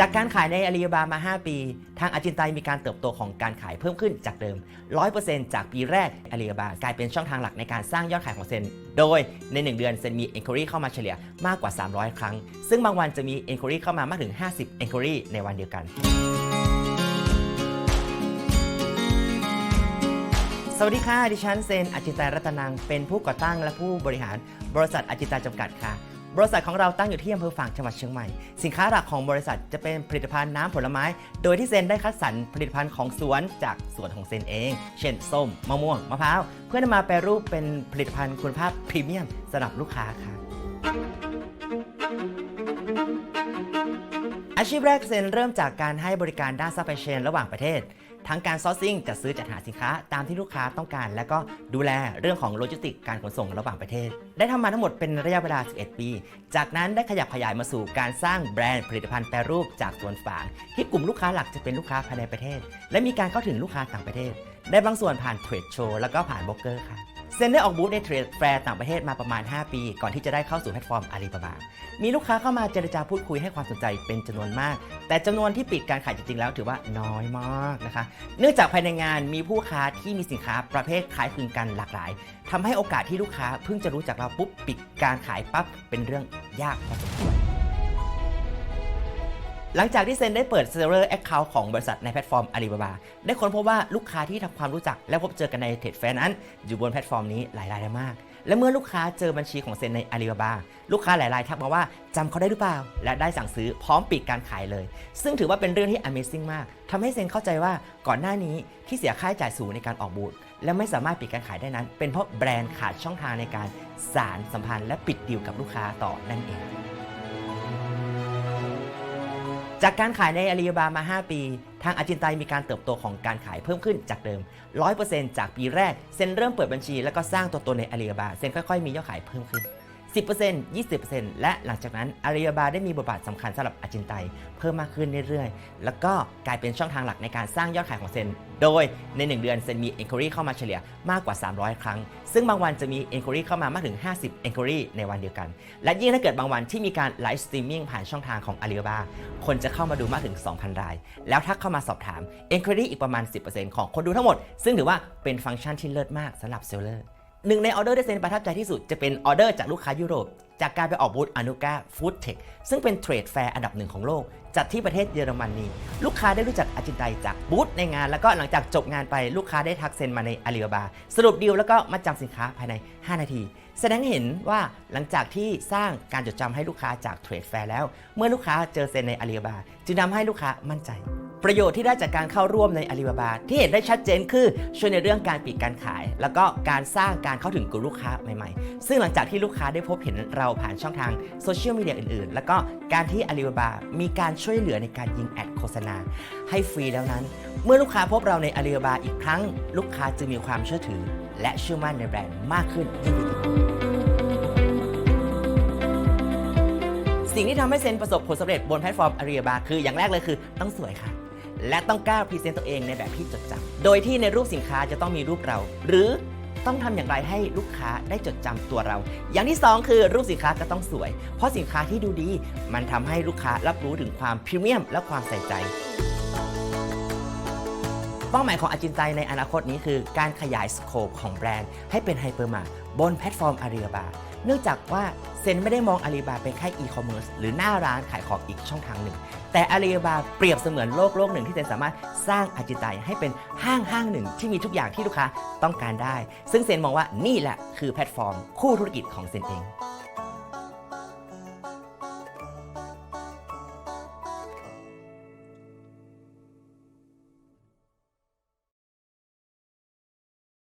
จากการขายในอาลีบามา 5 ปี ทางอาจินไตมีการเติบโตของการขายเพิ่มขึ้นจากเดิม 100%จากปีแรกอาลีบากลายเป็นช่องทางหลักในการสร้างยอดขายของเซน โดยใน 1 เดือนเซนมี Enquiry เข้ามาเฉลี่ยมากกว่า 300 ครั้ง ซึ่งบางวันจะมี Enquiry เข้ามามากถึง 50 Enquiry ในวันเดียวกันสวัสดีค่ะ ดิฉันเซนอาจินไตรัตนัง เป็นผู้ก่อตั้งและผู้บริหารบริษัทอาจินไตจำกัดค่ะ บริษัทของเราตั้งอยู่ที่อำเภอฝางจังหวัดเชียงใหม่ สินค้าหลักของบริษัทจะเป็นผลิตภัณฑ์น้ำผลไม้ โดยที่เซนได้คัดสรรผลิตภัณฑ์ของสวนจากสวนของเซนเอง เช่น ส้ม มะม่วง มะพร้าว เพื่อนำมาแปรรูปเป็นผลิตภัณฑ์คุณภาพพรีเมียมสำหรับลูกค้าค่ะอาชีพแรกเซนเริ่มจากการให้บริการด้านซัพพลายเชนระหว่างประเทศ ทั้งการซอร์ซิ่งจัดซื้อจัดหาสินค้าตามที่ลูกค้าต้องการ และก็ดูแลเรื่องของโลจิสติกการขนส่งระหว่างประเทศ ได้ทำมาทั้งหมดเป็นระยะเวลา 11 ปี จากนั้นได้ขยับขยายมาสู่การสร้างแบรนด์ผลิตภัณฑ์แปรรูปจากสวนฝาง ที่กลุ่มลูกค้าหลักจะเป็นลูกค้าภายในประเทศ และมีการเข้าถึงลูกค้าต่างประเทศ ได้บางส่วนผ่านเทรดโชว์แล้วก็ผ่านบล็อกเกอร์ค่ะ เซนได้ออกบูธในเทรดแฟร์ต่างประเทศมาประมาณ 5 ปี ก่อนที่จะได้เข้าสู่แพลตฟอร์มอาลีบาบา มีลูกค้าเข้ามาเจรจาพูดคุยให้ความสนใจเป็นจำนวนมาก แต่จำนวนที่ปิดการขายจริงๆ แล้วถือว่าน้อยมากนะคะ เนื่องจากภายในงานมีผู้ค้าที่มีสินค้าประเภทคล้ายคลึงกันหลากหลายทำให้โอกาสที่ลูกค้าเพิ่งจะรู้จักเราปุ๊บปิดการขายปั๊บเป็นเรื่องยากพอสมควร หลังจากที่เซนได้เปิด Seller Account ของบริษัทในแพลตฟอร์ม Alibaba ได้ค้นพบว่าลูกค้าที่ทำความรู้จักและพบเจอกันในเทรดแฟร์นั้น อยู่บนแพลตฟอร์มนี้หลายรายมาก และเมื่อลูกค้าเจอบัญชีของเซนใน Alibaba ลูกค้าหลายรายทักมาว่าจำเขาได้หรือเปล่า และได้สั่งซื้อพร้อมปิดการขายเลย ซึ่งถือว่าเป็นเรื่องที่ Amazing มากทำให้เซนเข้าใจว่าก่อนหน้านี้ที่เสียค่าใช้จ่ายสูงในการออกบูธและไม่สามารถปิดการขายได้นั้น เป็นเพราะแบรนด์ขาดช่องทางในการสารสัมพันธ์และปิดดีลกับลูกค้าต่อนั่นเอง จากการขายในอาลีบามา 5 ปี ทางอาจินไตมีการเติบโตของการขายเพิ่มขึ้นจากเดิม 100%จากปีแรก เซนเริ่มเปิดบัญชีแล้วก็สร้างตัวตนในอาลีบาเซนค่อยๆ มียอดขายเพิ่มขึ้น 10% 20%และหลังจากนั้นอาลีบาได้มีบทบาทสำคัญสำหรับอาจินไตเพิ่มมากขึ้นเรื่อยๆ แล้วก็กลายเป็นช่องทางหลักในการสร้างยอดขายของเซน โดยใน 1 เดือนเซนมี Enquiry เข้ามาเฉลี่ยมากกว่า 300 ครั้ง ซึ่งบางวันจะมี Enquiry เข้ามามากถึง 50 Enquiry ในวันเดียวกัน และยิ่งถ้าเกิดบางวันที่มีการไลฟ์สตรีมมิ่งผ่านช่องทางของ Alibaba คนจะเข้ามาดูมากถึง 2,000 ราย แล้วถ้าเข้ามาสอบถาม Enquiry อีกประมาณ 10%ของคนดูทั้งหมด ซึ่งถือว่าเป็นฟังก์ชันที่เลิศมากสำหรับเซลเลอร์ หนึ่งในออเดอร์ที่เซนประทับใจที่สุดจะเป็นออเดอร์จากลูกค้ายุโรป จากการไปออกบูธอนุกาฟู้ดเทคซึ่งเป็นเทรดแฟร์อันดับหนึ่งของโลก จัดที่ประเทศเยอรมนีลูกค้าได้รู้จักอาจินไตจากบูธในงาน แล้วก็หลังจากจบงานไปลูกค้าได้ทักเซ็นมาในอาลีบาบาสรุปดีลแล้วก็มาจำสินค้าภายใน 5 นาที แสดงเห็นว่าหลังจากที่สร้างการจดจำให้ลูกค้าจากเทรดแฟร์แล้ว เมื่อลูกค้าเจอเซ็นในอาลีบาบาจึงทำให้ลูกค้ามั่นใจ ประโยชน์ที่ได้จากการเข้าร่วมในอาลีบาบาที่เห็นได้ชัดเจนคือช่วยในเรื่องการปิดการขาย แล้วก็การสร้างการเข้าถึงกลุ่มลูกค้าใหม่ๆ ซึ่งหลังจากที่ลูกค้าได้พบเห็นเราผ่านช่องทางโซเชียลมีเดียอื่นๆ แล้วก็การที่อาลีบาบามีการช่วยเหลือในการยิงแอดโฆษณา ให้ฟรีแล้วนั้น เมื่อลูกค้าพบเราในอาลีบาบาอีกครั้ง ลูกค้าจึงมีความเชื่อถือ และเชื่อมั่นในแบรนด์มากขึ้นยิ่งขึ้นสิ่งที่ทำให้เซนประสบผลสำเร็จบนแพลตฟอร์มอารีบาคืออย่างแรกเลยคือต้องสวยค่ะ และต้องกล้าพรีเซนต์ตัวเองในแบบที่จดจำโดยที่ในรูปสินค้าจะต้องมีรูปเรา หรือต้องทำอย่างไรให้ลูกค้าได้จดจำตัวเรา อย่างที่ 2 คือรูปสินค้าก็ต้องสวย เพราะสินค้าที่ดูดี มันทำให้ลูกค้ารับรู้ถึงความพรีเมียม และความใส่ใจ เป้าหมายของอาจินไตในอนาคตนี้คือการขยายสโคปของแบรนด์ให้เป็นไฮเปอร์มาร์ท บนแพลตฟอร์มอาลีบาเนื่องจากว่าเซนไม่ได้มองอาลีบาเป็นแค่อีคอมเมิร์ซหรือหน้าร้านขายของอีกช่องทางหนึ่ง แต่อาลีบาเปรียบเสมือนโลกโลกหนึ่งที่เซนสามารถสร้างอาจินไตให้เป็นห้างห้างหนึ่งที่มีทุกอย่างที่ลูกค้าต้องการได้ ซึ่งเซนมองว่านี่แหละคือแพลตฟอร์มคู่ธุรกิจของเซนเอง